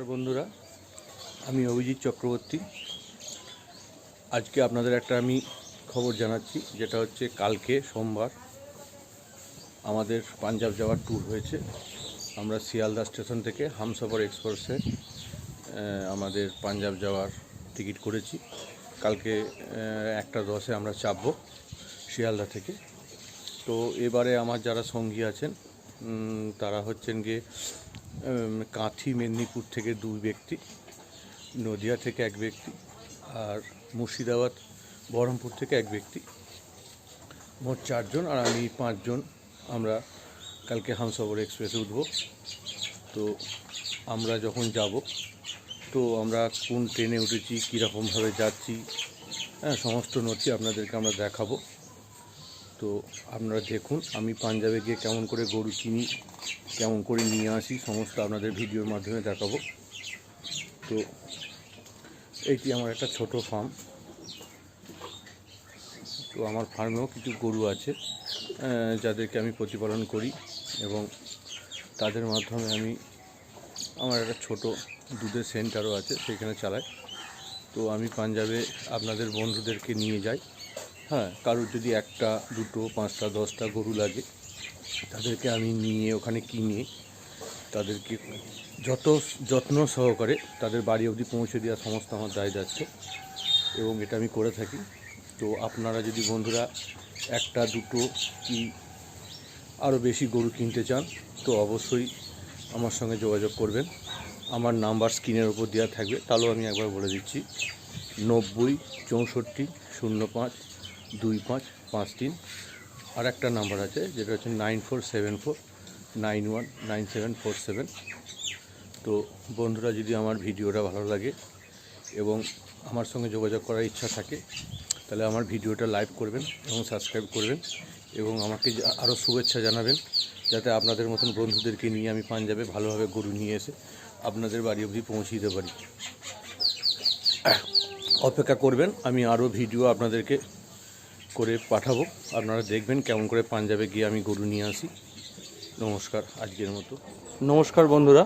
নমস্কার বন্ধুরা, আমি অভিজিৎ চক্রবর্তী। আজকে আপনাদের একটা আমি খবর জানাচ্ছি, যেটা হচ্ছে কালকে সোমবার আমাদের পাঞ্জাব যাওয়ার ট্যুর হয়েছে। আমরা শিয়ালদা স্টেশন থেকে হামসফর এক্সপ্রেসে আমাদের পাঞ্জাব যাওয়ার টিকিট করেছি। কালকে একটা দশে আমরা চাপবো শিয়ালদা থেকে। তো এবারে আমার যারা সঙ্গী আছেন তারা হচ্ছেন গিয়ে কাঁথি মেদিনীপুর থেকে দুই ব্যক্তি, নদিয়া থেকে এক ব্যক্তি আর মুর্শিদাবাদ, বহরমপুর থেকে এক ব্যক্তি। মোট চারজন আর আমি পাঁচজন। আমরা কালকে হামসাগর এক্সপ্রেসে উঠব। তো আমরা যখন যাব, তো আমরা কোন ট্রেনে উঠেছি, কীরকমভাবে যাচ্ছি হ্যাঁ সমস্ত নথি আপনাদেরকে আমরা দেখাবো। তো আপনারা দেখুন, আমি পাঞ্জাবে গিয়ে কেমন করে গরু কিনি, কেমন করে নিয়ে আসি, সমস্ত আপনাদের ভিডিওর মাধ্যমে দেখাবো। তো এটি আমার একটা ছোট ফার্ম তো আমার ফার্মেও কিছু গরু আছে যাদেরকে আমি প্রতিপালন করি এবং তাদের মাধ্যমে আমি আমার একটা ছোট দুধের সেন্টারও আছে, সেখানে চালাই। তো আমি পাঞ্জাবে আপনাদের বন্ধুদেরকে নিয়ে যাই। হ্যাঁ কারোর যদি একটা, দুটো, পাঁচটা, দশটা গরু লাগে, তাদেরকে আমি নিয়ে ওখানে কিনে তাদেরকে যত যত্ন সহকারে তাদের বাড়ি অবধি পৌঁছে দেওয়া সমস্ত আমার দায় যাচ্ছে এবং এটা আমি করে থাকি। তো আপনারা যদি বন্ধুরা একটা, দুটো কি আরও বেশি গরু কিনতে চান, তো অবশ্যই আমার সঙ্গে যোগাযোগ করবেন। আমার নাম্বার স্ক্রিনের ওপর দেওয়া থাকবে তাহলেও আমি একবার বলে দিচ্ছি। নব্বই চৌষট্টি শূন্য পাঁচ দুই পাঁচ পাঁচ তিন। আর একটা নাম্বার আছে, যেটা হচ্ছে nine four seven four, nine one, nine seven four seven. তো বন্ধুরা, যদি আমার ভিডিওটা ভালো লাগে এবং আমার সঙ্গে যোগাযোগ করার ইচ্ছা থাকে, তাহলে আমার ভিডিওটা লাইভ করবেন এবং সাবস্ক্রাইব করবেন এবং আমাকে আরও শুভেচ্ছা জানাবেন, যাতে আপনাদের মতন বন্ধুদেরকে নিয়ে আমি পাঞ্জাবে ভালোভাবে গরু নিয়ে এসে আপনাদের বাড়ি অবধি পৌঁছে দিতে পারি। অপেক্ষা করবেন, আমি আরও ভিডিও আপনাদেরকে করে পাঠাবো। আপনারা দেখবেন কেমন করে পাঞ্জাবে গিয়ে আমি গরু নিয়ে আসি। নমস্কার আজকের মতো। নমস্কার বন্ধুরা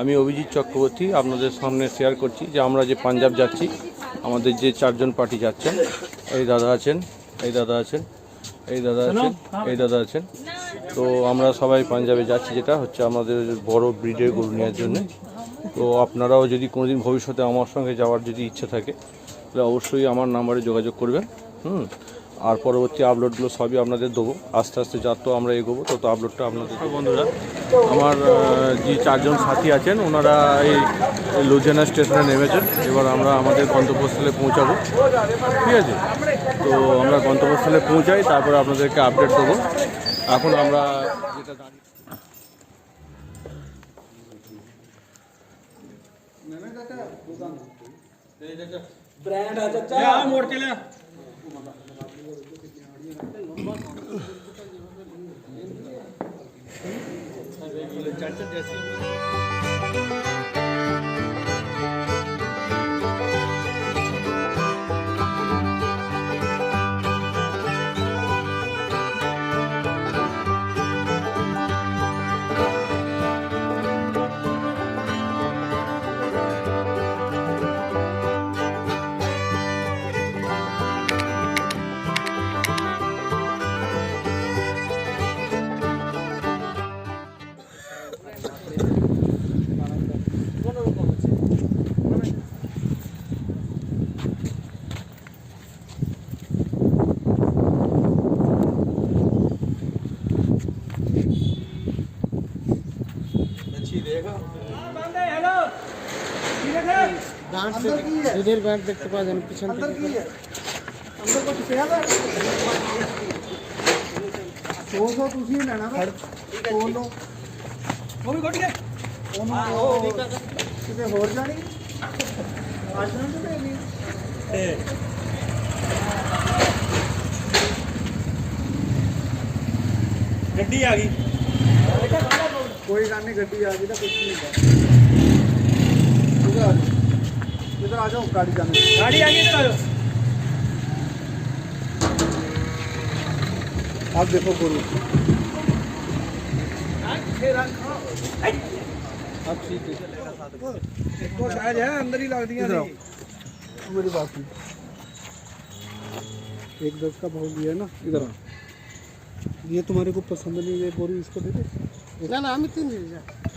আমি অভিজিৎ চক্রবর্তী আপনাদের সামনে শেয়ার করছি যে আমরা যে পাঞ্জাব যাচ্ছি আমাদের যে চারজন পার্টি যাচ্ছেন এই দাদা আছেন এই দাদা আছেন এই দাদা আছেন এই দাদা আছেন। তো আমরা সবাই পাঞ্জাবে যাচ্ছি যেটা হচ্ছে আমাদের বড় ব্রিডের গরু নেওয়ার জন্য। তো আপনারাও যদি কোনোদিন ভবিষ্যতে আমার সঙ্গে যাওয়ার যদি ইচ্ছে থাকে তাহলে অবশ্যই আমার নাম্বারে যোগাযোগ করবেন। হুম আর পরবর্তী আপলোডগুলো সবই আপনাদের দেবো। আস্তে আস্তে যত আমরা এগোবো তত আপলোডটা আপনাদের বন্ধুরা আমার যে চারজন সাথী আছেন ওনারা এই লুধিয়ানা স্টেশনে নেমেছেন। এবার আমরা আমাদের গন্তব্যস্থলে পৌঁছাবো। ঠিক আছে? তো আমরা গন্তব্যস্থলে পৌঁছাই তারপরে আপনাদেরকে আপডেট দেবো। এখন আমরা যেটা ব্র্যান্ড আছে চারটা দুধের গাঁট দেখতে পাওয়া যান পিছন থেকে ਗੱਡੀ ਆ ਗਈ ਕੋਈ ਗੱਲ ਨਹੀਂ ਗੱਡੀ ਆ ਗਈ ਤਾਂ ਕੁਝ ਨਹੀਂ ਹੁੰਦਾ इधर आ जाओ गाड़ी जाने गाड़ी आगे आप देखो गुरु ठीक है? शायद है अंदर ही लग दिया मेरी बात सुन। एक दस का भाव लिया ना इधर ये तुम्हारे को पसंद नहीं है बोरी इसको दे दे। ना ना हम इतनी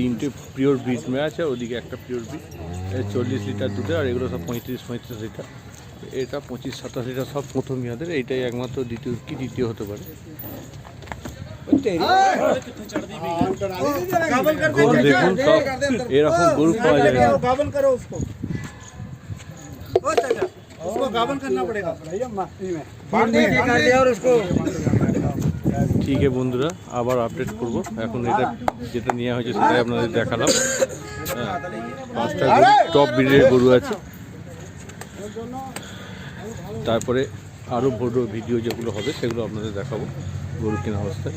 তিনটে পিওর ব্রিজ মেয়ে আছে ওদিকে একটা পিওর ব্রিজ চল্লিশ লিটার দুধে আর এগুলো সব পঁয়ত্রিশ পঁয়ত্রিশ লিটার। এটা পঁচিশ সাতাশ লিটার সব প্রথম মেয়াদের এইটাই একমাত্র দ্বিতীয় কি দ্বিতীয় হতে পারে? দেখুন সব এরকম গরু পাওয়া যায় ঠিক বন্ধুরা আবার আপডেট করব। এখন এটা যেটা নেওয়া হয়েছে সেটাই আপনাদের দেখালাম। হ্যাঁ পাঁচটা টপ ব্রিডের গরু আছে। তারপরে আরও বড় ভিডিও যেগুলো হবে সেগুলো আপনাদের দেখাবো গরু কেনা অবস্থায়।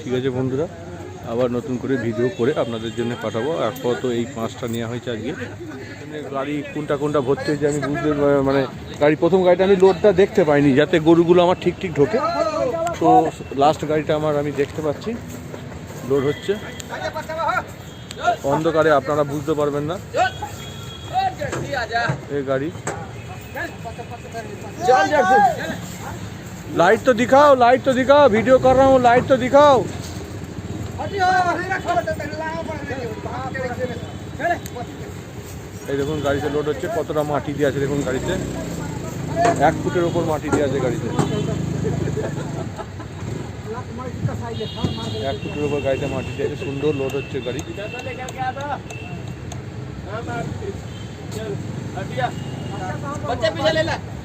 ঠিক আছে বন্ধুরা। আবার নতুন করে ভিডিও করে আপনাদের জন্য পাঠাবো। আপাতত এই পাঁচটা নেওয়া হয়েছে আজকে? গাড়ি কোনটা কোনটা ভর্তি হয়েছে আমি বুঝতে মানে গাড়ি প্রথম গাড়িটা আমি লোডটা দেখতে পাইনি যাতে গরুগুলো আমার ঠিক ঠিক ঢোকে। তো লাস্ট গাড়িটা আমার আমি দেখতে পাচ্ছি। লোড হচ্ছে। অন্ধকারে আপনারা বুঝতে পারবেন না। এই গাড়ি। লাইট তো দিখাও লাইট তো দিখাও ভিডিও কর রা লাইট তো দিখাও। এই দেখুন গাড়িতে লোড হচ্ছে কতটা মাটি দিয়ে আছে দেখুন গাড়িতে এক ফুটের ওপর মাটি দিয়ে আছে গাড়িতে এক ফুটের ওপর গাড়িতে মাটি দিয়ে আছে সুন্দর লোড হচ্ছে গাড়ি बच्चे पीछे ले ला